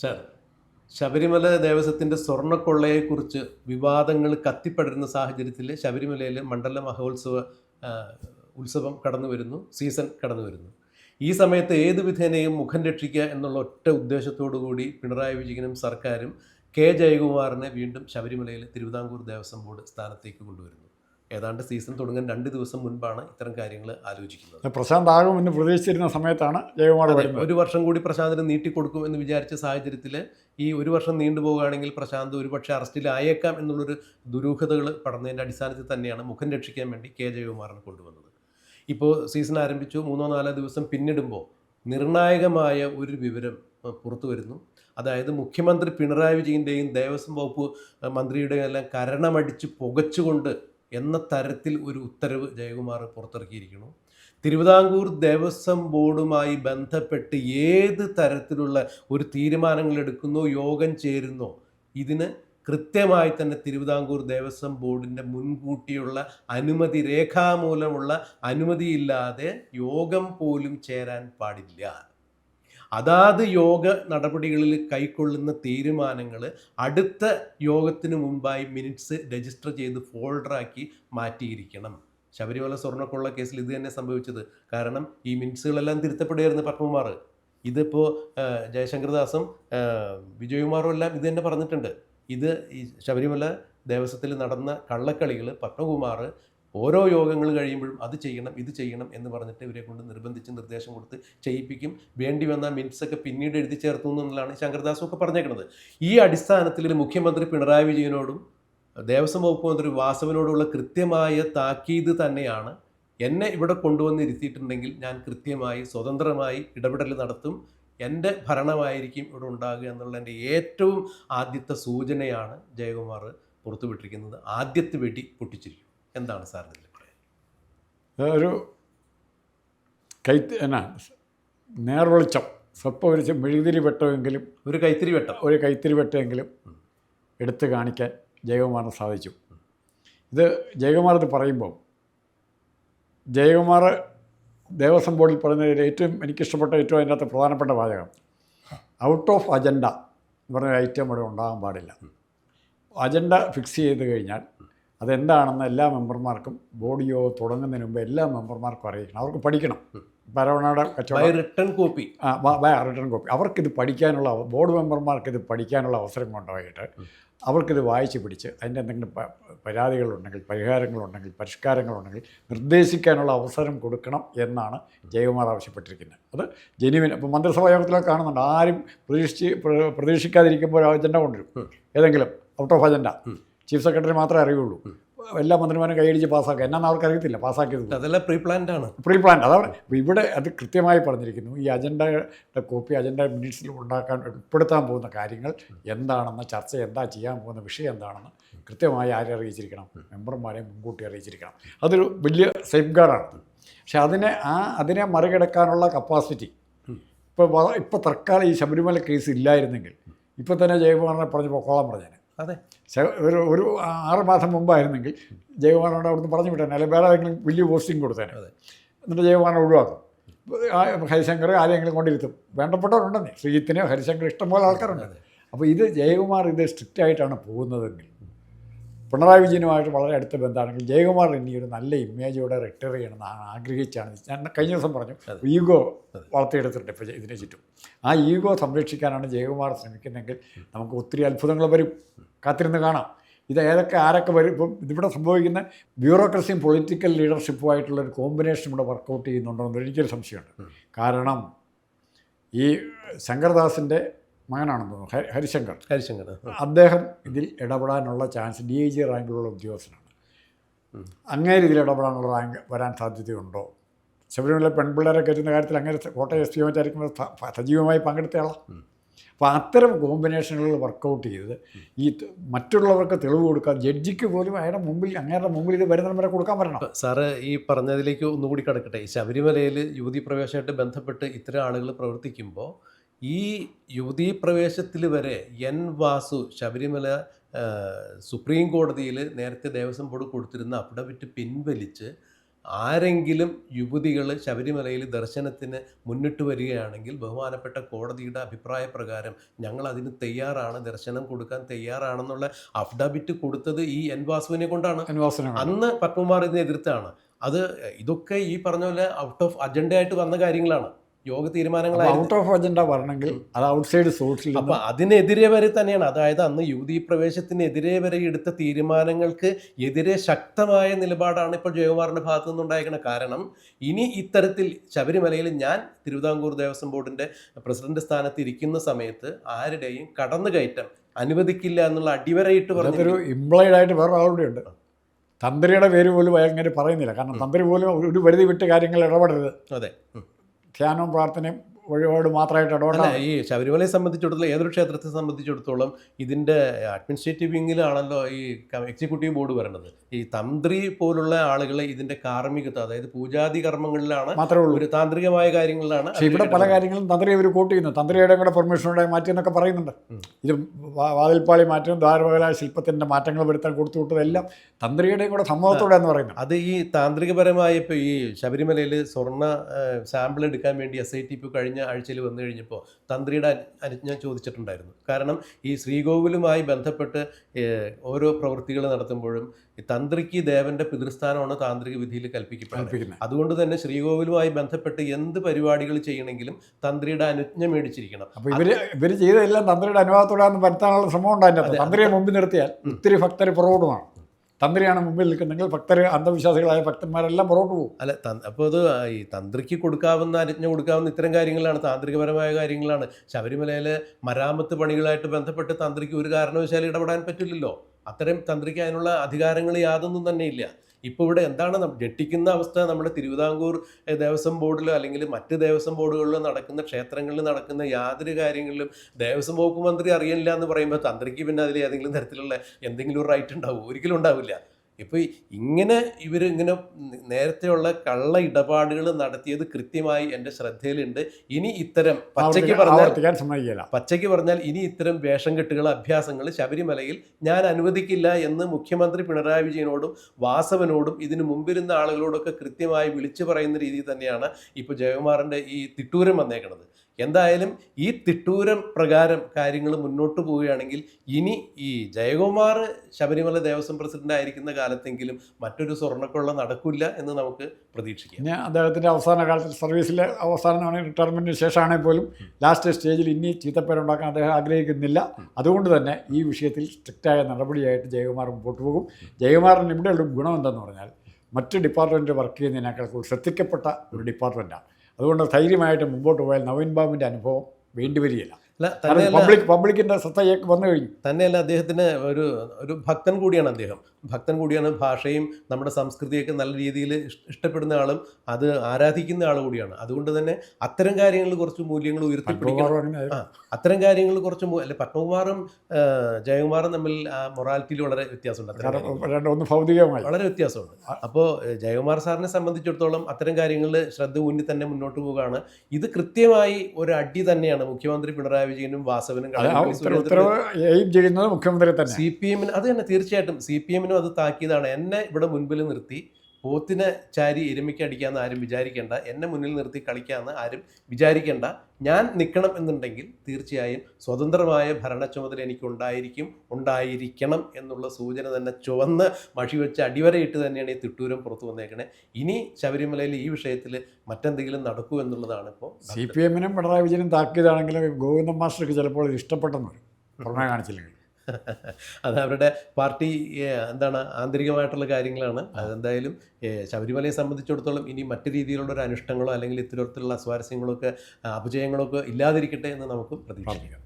Sir Sabarimala ദേവസ്വത്തിന്റെ സ്വർണക്കൊള്ളയെക്കുറിച്ച് വിവാദങ്ങൾ കത്തിപ്പടരുന്ന സാഹചര്യത്തിൽ ശബരിമലയിൽ മണ്ഡല മഹോത്സവ ഉത്സവം കടന്നു വരുന്നു സീസൺ കടന്നു വരുന്നു. ഈ സമയത്ത് ഏത് വിധേനയും മുഖം രക്ഷിക്കുക എന്നുള്ള ഒറ്റ ഉദ്ദേശത്തോടു കൂടി പിണറായി വിജയനും സർക്കാരും കെ ജയകുമാറിനെ വീണ്ടും ശബരിമലയിൽ തിരുവിതാംകൂർ ദേവസ്വം ബോർഡ് സ്ഥാനത്തേക്ക് കൊണ്ടുവരുന്നു. ഏതാണ്ട് സീസൺ തുടങ്ങാൻ രണ്ട് ദിവസം മുൻപാണ് ഇത്തരം കാര്യങ്ങൾ ആലോചിക്കുന്നത്. പ്രശാന്ത് ആകും എന്ന് പ്രതീക്ഷിച്ചിരുന്ന സമയത്താണ് ജയകുമാർ ഒരു വർഷം കൂടി പ്രശാന്തിന് നീട്ടിക്കൊടുക്കും എന്ന് വിചാരിച്ച സാഹചര്യത്തിൽ ഈ ഒരു വർഷം നീണ്ടുപോവുകയാണെങ്കിൽ പ്രശാന്ത് ഒരുപക്ഷെ അറസ്റ്റിലായേക്കാം എന്നുള്ളൊരു ദുരൂഹതകൾ പടർന്നതിന്റെ അടിസ്ഥാനത്തിൽ തന്നെയാണ് മുഖം രക്ഷിക്കാൻ വേണ്ടി കെ ജയകുമാറിനെ കൊണ്ടുവന്നത്. ഇപ്പോൾ സീസൺ ആരംഭിച്ചു മൂന്നോ നാലോ ദിവസം പിന്നിടുമ്പോൾ നിർണായകമായ ഒരു വിവരം പുറത്തു വരുന്നു. അതായത് മുഖ്യമന്ത്രി പിണറായി വിജയന്റെയും ദേവസ്വം വകുപ്പ് മന്ത്രിയുടെയും എല്ലാം കരണമടിച്ച് പുകച്ചുകൊണ്ട് എന്ന തരത്തിൽ ഒരു ഉത്തരവ് ജയകുമാർ പുറത്തിറക്കിയിരിക്കുന്നു. തിരുവിതാംകൂർ ദേവസ്വം ബോർഡുമായി ബന്ധപ്പെട്ട് ഏത് തരത്തിലുള്ള ഒരു തീരുമാനങ്ങൾ എടുക്കുന്നോ യോഗം ചേരുന്നോ ഇതിന് കൃത്യമായി തന്നെ തിരുവിതാംകൂർ ദേവസ്വം ബോർഡിന്റെ മുൻകൂട്ടിയുള്ള അനുമതി രേഖാമൂലമുള്ള അനുമതിയില്ലാതെ യോഗം പോലും ചേരാൻ പാടില്ല. അതാത് യോഗ നടപടികളിൽ കൈക്കൊള്ളുന്ന തീരുമാനങ്ങൾ അടുത്ത യോഗത്തിന് മുമ്പായി മിനിറ്റ്സ് രജിസ്റ്റർ ചെയ്ത് ഫോൾഡറാക്കി മാറ്റിയിരിക്കണം. ശബരിമല സ്വർണക്കൊള്ള കേസിൽ ഇത് തന്നെ സംഭവിച്ചത്. കാരണം ഈ മിനിറ്റ്സുകളെല്ലാം തിരുത്തപ്പെടുകയായിരുന്നു പത്മകുമാർ. ഇതിപ്പോൾ ജയശങ്കർദാസും വിജയകുമാറും എല്ലാം ഇത് തന്നെ പറഞ്ഞിട്ടുണ്ട്. ഇത് ഈ ശബരിമല ദേവസ്വത്തിൽ നടന്ന കള്ളക്കളികൾ പത്മകുമാർ ഓരോ യോഗങ്ങൾ കഴിയുമ്പോഴും അത് ചെയ്യണം ഇത് ചെയ്യണം എന്ന് പറഞ്ഞിട്ട് ഇവരെ കൊണ്ട് നിർബന്ധിച്ച് നിർദ്ദേശം കൊടുത്ത് ചെയ്യിപ്പിക്കും. വേണ്ടി വന്ന മിനിറ്റ്സൊക്കെ പിന്നീട് എഴുതി ചേർത്തു എന്നുള്ളതാണ് ശങ്കർദാസും ഒക്കെ പറഞ്ഞേക്കുന്നത് ഈ അടിസ്ഥാനത്തിൽ മുഖ്യമന്ത്രി പിണറായി വിജയനോടും ദേവസ്വം വകുപ്പ് മന്ത്രി വാസവനോടുള്ള കൃത്യമായ താക്കീത് തന്നെയാണ് എന്നെ ഇവിടെ കൊണ്ടുവന്ന് ഇരുത്തിയിട്ടുണ്ടെങ്കിൽ ഞാൻ കൃത്യമായി സ്വതന്ത്രമായി ഇടപെടൽ നടത്തും. എന്റെ ഭരണമായിരിക്കും ഇവിടെ ഉണ്ടാകുക എന്നുള്ളതിന്റെ ഏറ്റവും ആദ്യത്തെ സൂചനയാണ് ജയകുമാർ പുറത്തുവിട്ടിരിക്കുന്നത്. ആദ്യത്തെ വെടി പൊട്ടിച്ചിരിക്കും. എന്താണ് സാറിന് ഇതിൽ പറയാൻ? ഒരു കൈത്ത് എന്നാ നേർവെളിച്ചം സ്വപ്പം ഒരു മെഴുകുതിരി വെട്ടമെങ്കിലും ഒരു കൈത്തിരി വെട്ടം ഒരു കൈത്തിരി വെട്ടമെങ്കിലും എടുത്തു കാണിക്കാൻ ജയകുമാറിന് സാധിച്ചു. ഇത് ജയകുമാർ ഇത് പറയുമ്പോൾ ജയകുമാർ ദേവസ്വം ബോർഡിൽ പറയുന്നതിൽ ഏറ്റവും എനിക്കിഷ്ടപ്പെട്ട ഏറ്റവും അതിനകത്ത് പ്രധാനപ്പെട്ട വാചകം ഔട്ട് ഓഫ് അജണ്ട എന്ന് പറഞ്ഞ ഐറ്റം ഇവിടെ ഉണ്ടാകാൻ പാടില്ല. അജണ്ട ഫിക്സ് ചെയ്ത് കഴിഞ്ഞാൽ അതെന്താണെന്ന് എല്ലാ മെമ്പർമാർക്കും ബോഡിയോ തുടങ്ങുന്നതിന് മുമ്പ് എല്ലാ മെമ്പർമാർക്കും അറിയിക്കണം. അവർക്ക് പഠിക്കണം. പരവണയുടെ കച്ചവടം. റിട്ടേൺ കോപ്പി ആ റിട്ടേൺ കോപ്പി അവർക്കിത് പഠിക്കാനുള്ള ബോർഡ് മെമ്പർമാർക്ക് ഇത് പഠിക്കാനുള്ള അവസരം കൊണ്ടുപോയിട്ട് അവർക്കിത് വായിച്ച് പിടിച്ച് അതിന്റെ എന്തെങ്കിലും പരാതികളുണ്ടെങ്കിൽ പരിഹാരങ്ങളുണ്ടെങ്കിൽ പരിഷ്കാരങ്ങളുണ്ടെങ്കിൽ നിർദ്ദേശിക്കാനുള്ള അവസരം കൊടുക്കണം എന്നാണ് ജയകുമാർ ആവശ്യപ്പെട്ടിരിക്കുന്നത്. അത് ജെനുവിൻ ഇപ്പോൾ മന്ത്രിസഭാ യോഗത്തിലൊക്കെ കാണുന്നുണ്ട്. ആരും പ്രതീക്ഷിച്ച് പ്രതീക്ഷിക്കാതിരിക്കുമ്പോൾ ഒരു അജണ്ട കൊണ്ടുവരും. ഏതെങ്കിലും out of agenda. Chief secretary മാത്രമേ അറിയുള്ളൂ. എല്ലാ മന്ത്രിമാരും കൈയടിച്ച് പാസ്സാക്കുക. എന്നാന്ന് അവർക്ക് അറിയത്തില്ല. പാസ്സാക്കിയത് അതെല്ലാം പ്രീ പ്ലാൻഡ് ആണ്. പ്രീ പ്ലാൻ അതാണ് ഇവിടെ അത് കൃത്യമായി പറഞ്ഞിരിക്കുന്നു. ഈ അജണ്ടയുടെ കോപ്പി അജണ്ട മിനിറ്റ്സിൽ ഉണ്ടാക്കാൻ ഉൾപ്പെടുത്താൻ പോകുന്ന കാര്യങ്ങൾ എന്താണെന്ന് ചർച്ച എന്താ ചെയ്യാൻ പോകുന്ന വിഷയം എന്താണെന്ന് കൃത്യമായി ആരെ അറിയിച്ചിരിക്കണം? മെമ്പർമാരെ മുൻകൂട്ടി അറിയിച്ചിരിക്കണം. അതൊരു വലിയ സേഫ് ഗാർഡാണ് പക്ഷെ അതിനെ ആ അതിനെ മറികടക്കാനുള്ള കപ്പാസിറ്റി ഇപ്പോൾ ഇപ്പോൾ തൽക്കാലം ഈ ശബരിമല കേസ് ഇല്ലായിരുന്നെങ്കിൽ ഇപ്പോൾ തന്നെ ജയകുമാറിനെ പറഞ്ഞ് പൊക്കോളാൻ പറഞ്ഞേനെ. അതെ. ഒരു ഒരു ആറ് മാസം മുമ്പായിരുന്നെങ്കിൽ ജയകുമാറിനോട് അവിടുന്ന് പറഞ്ഞു വിട്ടേനെ. അല്ലെങ്കിൽ വേറെ ആരെങ്കിലും വലിയ പോസ്റ്റിംഗ് കൊടുത്തേനെ. അതെ. എന്നിട്ട് ജയകുമാറിനെ ഒഴിവാക്കും. ഹരിശങ്കർ ആരെങ്കിലും കൊണ്ടിരുത്തും. വേണ്ടപ്പെട്ടവരുണ്ടെന്നേ. ശ്രീജിത്തിനെ ഹരിശങ്കർ ഇഷ്ടംപോലെ ആൾക്കാരുണ്ട്. അപ്പോൾ ഇത് ജയകുമാർ ഇത് സ്ട്രിക്റ്റ് ആയിട്ടാണ് പോകുന്നതെങ്കിൽ പിണറായി വിജയനുമായിട്ട് വളരെ അടുത്ത ബന്ധമാണെങ്കിൽ ജയകുമാർ ഇനി ഒരു നല്ല ഇമേജോടെ റിട്ടയർ ചെയ്യണമെന്ന് എന്നാണ് ആഗ്രഹിച്ചാണ്. ഞാൻ കഴിഞ്ഞ ദിവസം പറഞ്ഞു ഈഗോ വളർത്തിയെടുത്തിട്ടുണ്ട് ഇപ്പോൾ ഇതിനെ ചുറ്റും. ആ ഈഗോ സംരക്ഷിക്കാനാണ് ജയകുമാർ ശ്രമിക്കുന്നതെങ്കിൽ നമുക്ക് ഒത്തിരി അത്ഭുതങ്ങൾ വരും. കാത്തിരുന്ന് കാണാം. ഇത് ഏതൊക്കെ ആരൊക്കെ വരും? ഇപ്പം ഇതിവിടെ സംഭവിക്കുന്ന ബ്യൂറോക്രസിയും പൊളിറ്റിക്കൽ ലീഡർഷിപ്പുമായിട്ടുള്ള ഒരു കോമ്പിനേഷൻ ഇവിടെ വർക്കൗട്ട് ചെയ്യുന്നുണ്ടോ എന്ന് എനിക്കൊരു സംശയമുണ്ട്. കാരണം ഈ ശങ്കർദാസിന്റെ മകനാണെന്ന് തോന്നുന്നു. ഹരിശങ്കർ. ഹരിശങ്കർ അദ്ദേഹം ഇതിൽ ഇടപെടാനുള്ള ചാൻസ് ഡി ഐ ജി റാങ്കിലുള്ള ഉദ്യോഗസ്ഥനാണ്. അങ്ങനെ ഇതിൽ ഇടപെടാനുള്ള റാങ്ക് വരാൻ സാധ്യതയുണ്ടോ? ശബരിമല പെൺപിള്ളേരെ കയറ്റുന്ന കാര്യത്തിൽ അങ്ങനെ കോട്ടയം എസ് പി മറ്റായിരിക്കുമ്പോൾ സജീവമായി പങ്കെടുത്തയാളാണ് അപ്പോൾ അത്തരം കോമ്പിനേഷനുകൾ വർക്കൗട്ട് ചെയ്ത് ഈ മറ്റുള്ളവർക്ക് തെളിവ് കൊടുക്കാൻ ജഡ്ജിക്ക് പോലും അയാളുടെ മുമ്പിൽ അങ്ങേരുടെ മുമ്പിൽ ഇത് വരുന്നവരെ വരെ കൊടുക്കാൻ പറ്റണം സാറ് ഈ പറഞ്ഞതിലേക്ക് ഒന്നുകൂടി കിടക്കട്ടെ. ശബരിമലയിൽ യുവതി പ്രവേശമായിട്ട് ബന്ധപ്പെട്ട് ഇത്തരം ആളുകൾ പ്രവർത്തിക്കുമ്പോൾ ഈ യുവതീ പ്രവേശത്തിൽ വരെ എൻ വാസു ശബരിമല സുപ്രീം കോടതിയിൽ നേരത്തെ ദേവസ്വം ബോർഡ് കൊടുത്തിരുന്ന അഫിഡവിറ്റ് പിൻവലിച്ച് ആരെങ്കിലും യുവതികൾ ശബരിമലയിൽ ദർശനത്തിന് മുന്നിട്ട് വരികയാണെങ്കിൽ ബഹുമാനപ്പെട്ട കോടതിയുടെ അഭിപ്രായ പ്രകാരം ഞങ്ങൾ അതിന് തയ്യാറാണ് ദർശനം കൊടുക്കാൻ തയ്യാറാണെന്നുള്ള അഫ്ഡാബിറ്റ് കൊടുത്തത് ഈ എൻ വാസുവിനെ കൊണ്ടാണ്. അന്ന് പത്മകുമാർ ഇതിനെ എതിർത്താണ്. അത് ഇതൊക്കെ ഈ പറഞ്ഞ പോലെ ഔട്ട് ഓഫ് അജണ്ട ആയിട്ട് വന്ന കാര്യങ്ങളാണ്. യോഗ തീരുമാനങ്ങളായിരുന്നു ഔട്ട് ഓഫ് അജണ്ട വരണമെങ്കിൽ അത് ഔട്ട്സൈഡ് സോഴ്സിൽ അപ്പൊ അതിനെതിരെ വരെ തന്നെയാണ്. അതായത് അന്ന് യുവതി പ്രവേശത്തിനെതിരെ വരെ എടുത്ത തീരുമാനങ്ങൾക്ക് എതിരെ ശക്തമായ നിലപാടാണ് ഇപ്പോൾ ജയകുമാറിന്റെ ഭാഗത്തു നിന്നുണ്ടായിരിക്കുന്നത്. കാരണം ഇനി ഇത്തരത്തിൽ ശബരിമലയിൽ ഞാൻ തിരുവിതാംകൂർ ദേവസ്വം ബോർഡിന്റെ പ്രസിഡന്റ് സ്ഥാനത്ത് ഇരിക്കുന്ന സമയത്ത് ആരുടെയും കടന്നുകയറ്റം അനുവദിക്കില്ല എന്നുള്ള അടിവരയിട്ട് പറഞ്ഞൊരു പറഞ്ഞു ഇംപ്ലോയിഡ് ആയിട്ട് വേറെ ആളുടെ ഉണ്ട്. തന്ത്രിയുടെ പേര് പോലും അങ്ങനെ പറയുന്നില്ല. കാരണം തന്ത്രി പോലും ഒരു പരിധി വിട്ട് കാര്യങ്ങൾ ഇടപെടരുത്. അതെ. ധ്യാനവും പ്രാർത്ഥനയും വഴിപാട് മാത്രമായിട്ട് അല്ല ഇടപെടാം ഈ ശബരിമലയെ സംബന്ധിച്ചിടത്തോളം ഏതൊരു ക്ഷേത്രത്തെ സംബന്ധിച്ചിടത്തോളം ഇതിന്റെ അഡ്മിനിസ്ട്രേറ്റീവ് വിങ്ങിലാണല്ലോ ഈ എക്സിക്യൂട്ടീവ് ബോർഡ് വരേണ്ടത്. ഈ തന്ത്രി പോലുള്ള ആളുകളെ ഇതിന്റെ കാർമ്മികത്വം അതായത് പൂജാതി കർമ്മങ്ങളിലാണ് മാത്രമേ ഉള്ളൂ. ഒരു താന്ത്രികമായ കാര്യങ്ങളിലാണ് ഇവിടെ പല കാര്യങ്ങളും തന്ത്രി അവർ കോട്ട് ചെയ്യുന്നു. തന്ത്രിയുടെ കൂടെ പെർമിഷനോടെ മാറ്റി എന്നൊക്കെ പറയുന്നുണ്ട്. ഇത് വാതിൽപ്പാളി മാറ്റം ദ്വാരപകല ശില്പത്തിന്റെ മാറ്റങ്ങൾ വരുത്താൻ കൊടുത്തു വിട്ടതെല്ലാം തന്ത്രിയുടെയും കൂടെ സമ്മതത്തോടെ എന്ന് പറയുന്നത് അത് ഈ താന്ത്രികപരമായ ഇപ്പോൾ ഈ ശബരിമലയിൽ സ്വർണ സാമ്പിൾ എടുക്കാൻ വേണ്ടി എസ് ഐ ടി പി കഴിഞ്ഞ ആഴ്ചയിൽ വന്നു കഴിഞ്ഞപ്പോൾ തന്ത്രിയുടെ അനു- അനുജ്ഞ ചോദിച്ചിട്ടുണ്ടായിരുന്നു. കാരണം ഈ ശ്രീകോവിലുമായി ബന്ധപ്പെട്ട് ഓരോ പ്രവൃത്തികൾ നടത്തുമ്പോഴും തന്ത്രിക്ക് ദേവന്റെ പിതൃസ്ഥാനമാണ് താന്ത്രിക വിധിയിൽ കൽപ്പിക്കപ്പെടുന്നത് അതുകൊണ്ട് തന്നെ ശ്രീകോവിലുമായി ബന്ധപ്പെട്ട് എന്ത് പരിപാടികൾ ചെയ്യണമെങ്കിലും തന്ത്രിയുടെ അനുജ്ഞ മേടിച്ചിരിക്കണം. അപ്പോൾ ഇവർ ഇവർ ചെയ്തതെല്ലാം തന്ത്രിയുടെ അനുവാദത്തോടെ വരുത്താനുള്ള ശ്രമം ഉണ്ടായിരുന്നു തന്ത്രിയെ മുമ്പിൽ നിർത്തിയാൽ ഒത്തിരി ഭക്തർ പുറകോട്ടുമാണ് തന്ത്രിയാണ് മുമ്പിൽ നിൽക്കുന്നെങ്കിൽ ഭക്തർ അന്ധവിശ്വാസികളായ ഭക്തന്മാരെല്ലാം പുറകോട്ട് പോകും. അല്ല അപ്പോൾ അത് ഈ തന്ത്രിക്ക് കൊടുക്കാവുന്ന അനുജ്ഞ കൊടുക്കാവുന്ന ഇത്തരം കാര്യങ്ങളാണ് താന്ത്രികപരമായ കാര്യങ്ങളാണ്. ശബരിമലയിലെ മരാമത്ത് പണികളായിട്ട് ബന്ധപ്പെട്ട് തന്ത്രിക്ക് ഒരു കാരണവശാലും ഇടപെടാൻ പറ്റില്ലല്ലോ. അത്തരം തന്ത്രിക്ക് അതിനുള്ള അധികാരങ്ങൾ യാതൊന്നും തന്നെ ഇല്ല. ഇപ്പോൾ ഇവിടെ എന്താണ് ഞെട്ടിക്കുന്ന അവസ്ഥ നമ്മുടെ തിരുവിതാംകൂർ ദേവസ്വം ബോർഡിലോ അല്ലെങ്കിൽ മറ്റ് ദേവസ്വം ബോർഡുകളിലോ നടക്കുന്ന ക്ഷേത്രങ്ങളിൽ നടക്കുന്ന യാതൊരു കാര്യങ്ങളിലും ദേവസ്വം വകുപ്പ് മന്ത്രി അറിയില്ല എന്ന് പറയുമ്പോൾ തന്ത്രിക്ക് പിന്നെ അതിൽ ഏതെങ്കിലും തരത്തിലുള്ള എന്തെങ്കിലും ഒരു റൈറ്റ് ഉണ്ടാവും? ഒരിക്കലും ഉണ്ടാവില്ല. ഇപ്പോൾ ഇങ്ങനെ ഇവർ ഇങ്ങനെ നേരത്തെയുള്ള കള്ള ഇടപാടുകൾ നടത്തിയത് കൃത്യമായി എന്റെ ശ്രദ്ധയിലുണ്ട്. ഇനി ഇത്തരം പച്ചയ്ക്ക് പറഞ്ഞാൽ സമ്മതിക്കില്ല പച്ചയ്ക്ക് പറഞ്ഞാൽ ഇനി ഇത്തരം വേഷം കെട്ടുകൾ അഭ്യാസങ്ങൾ ശബരിമലയിൽ ഞാൻ അനുവദിക്കില്ല എന്ന് മുഖ്യമന്ത്രി പിണറായി വിജയനോടും വാസവനോടും ഇതിനു മുമ്പിരുന്ന ആളുകളോടൊക്കെ കൃത്യമായി വിളിച്ചു പറയുന്ന രീതിയിൽ തന്നെയാണ് ഇപ്പോൾ ജയകുമാറിന്റെ ഈ തിട്ടൂരം വന്നേക്കുന്നത് എന്തായാലും ഈ തിട്ടൂരം പ്രകാരം കാര്യങ്ങൾ മുന്നോട്ട് പോവുകയാണെങ്കിൽ ഇനി ഈ ജയകുമാർ ശബരിമല ദേവസ്വം പ്രസിഡന്റ് ആയിരിക്കുന്ന കാലത്തെങ്കിലും മറ്റൊരു സ്വർണക്കൊള്ള നടക്കില്ല എന്ന് നമുക്ക് പ്രതീക്ഷിക്കാം. ഞാൻ അദ്ദേഹത്തിന്റെ അവസാന കാലത്ത് സർവീസിലെ അവസാനമാണെങ്കിൽ റിട്ടയർമെന്റിന് ശേഷമാണെങ്കിൽ പോലും ലാസ്റ്റ് സ്റ്റേജിൽ ഇനി ചീത്തപ്പേരുണ്ടാക്കാൻ അദ്ദേഹം ആഗ്രഹിക്കുന്നില്ല. അതുകൊണ്ട് തന്നെ ഈ വിഷയത്തിൽ സ്ട്രിക്റ്റായ നടപടിയായിട്ട് ജയകുമാർ മുമ്പോട്ട് പോകും. ജയകുമാറിന് ഇവിടെയുള്ള ഗുണം എന്തെന്ന് പറഞ്ഞാൽ മറ്റ് ഡിപ്പാർട്ട്മെന്റ് വർക്ക് ചെയ്യുന്നതിനേക്കാൾ കൂടുതൽ ശ്രദ്ധിക്കപ്പെട്ട ഒരു ഡിപ്പാർട്ട്മെന്റാണ്. അതുകൊണ്ട് ധൈര്യമായിട്ട് മുമ്പോട്ട് പോയാൽ നവീൻ ബാബുവിന്റെ അനുഭവം വേണ്ടി വരികയില്ല. പബ്ലിക് പബ്ലിക്കിന്റെ ശ്രദ്ധയൊക്കെ വന്നു കഴിഞ്ഞു. തന്നെയല്ല അദ്ദേഹത്തിന് ഒരു ഒരു ഭക്തൻ കൂടിയാണ് അദ്ദേഹം. ഭക്തൻ കൂടിയാണ് ഭാഷയും നമ്മുടെ സംസ്കൃതിയൊക്കെ നല്ല രീതിയിൽ ഇഷ്ടപ്പെടുന്ന ആളും അത് ആരാധിക്കുന്ന ആൾ കൂടിയാണ്. അതുകൊണ്ട് തന്നെ അത്തരം കാര്യങ്ങൾ കുറച്ച് മൂല്യങ്ങൾ ഉയർത്തിപ്പിടിക്കണം. അത്തരം കാര്യങ്ങൾ കുറച്ച് അല്ലെ പത്മകുമാറും ജയകുമാറും തമ്മിൽ ആ മൊറാലിറ്റിയിൽ വളരെ വ്യത്യാസമുണ്ട് ഭൗതികമായി. വളരെ വ്യത്യാസമുണ്ട്. അപ്പോൾ ജയകുമാർ സാറിനെ സംബന്ധിച്ചിടത്തോളം അത്തരം കാര്യങ്ങളിൽ ശ്രദ്ധ ഊന്നി തന്നെ മുന്നോട്ട് പോവുകയാണ്. ഇത് കൃത്യമായി ഒരു അടി തന്നെയാണ് മുഖ്യമന്ത്രി പിണറായി വിജയനും വാസവനും ഉത്തരവ് ചെയ്യുന്നത് മുഖ്യമന്ത്രി തന്നെ. സി പി എമ്മിന് അത് തന്നെ തീർച്ചയായിട്ടും സി പി എമ്മിനും അത് താക്കിയതാണ്. എന്നെ ഇവിടെ മുൻപിൽ നിർത്തി. പോത്തിനെ ചാരി എരുമയ്ക്ക് അടിക്കാമെന്ന് ആരും വിചാരിക്കേണ്ട എന്നെ മുന്നിൽ നിർത്തി കളിക്കാമെന്ന് ആരും വിചാരിക്കേണ്ട. ഞാൻ നിൽക്കണം എന്നുണ്ടെങ്കിൽ തീർച്ചയായും സ്വതന്ത്രമായ ഭരണ ചുമതല എനിക്ക് ഉണ്ടായിരിക്കും ഉണ്ടായിരിക്കണം എന്നുള്ള സൂചന തന്നെ ചുവന്ന് മഷി വെച്ച് അടിവരയിട്ട് തന്നെയാണ് ഈ തിട്ടൂരം പുറത്തു വന്നേക്കണേ. ഇനി ശബരിമലയിൽ ഈ വിഷയത്തിൽ മറ്റെന്തെങ്കിലും നടക്കൂ എന്നുള്ളതാണ് ഇപ്പോൾ സി പി എമ്മിനും പിണറായി വിജയനും താക്കീതാണെങ്കിലും ഗോവിന്ദൻ മാസ്റ്റർക്ക് ചിലപ്പോൾ ഇഷ്ടപ്പെട്ടെന്ന് വരും. പുറമേ കാണിച്ചില്ലെങ്കിൽ. അത് അവരുടെ പാർട്ടി എന്താണ് ആന്തരികമായിട്ടുള്ള കാര്യങ്ങളാണ്. അതെന്തായാലും ശബരിമലയെ സംബന്ധിച്ചിടത്തോളം ഇനി മറ്റു രീതിയിലുള്ള ഒരു അനുഷ്ഠങ്ങളോ അല്ലെങ്കിൽ ഇത്തരത്തിലുള്ള അപജയങ്ങളോ ഒക്കെ ഇല്ലാതിരിക്കട്ടെ എന്ന് നമുക്ക് പ്രതീക്ഷിക്കാം.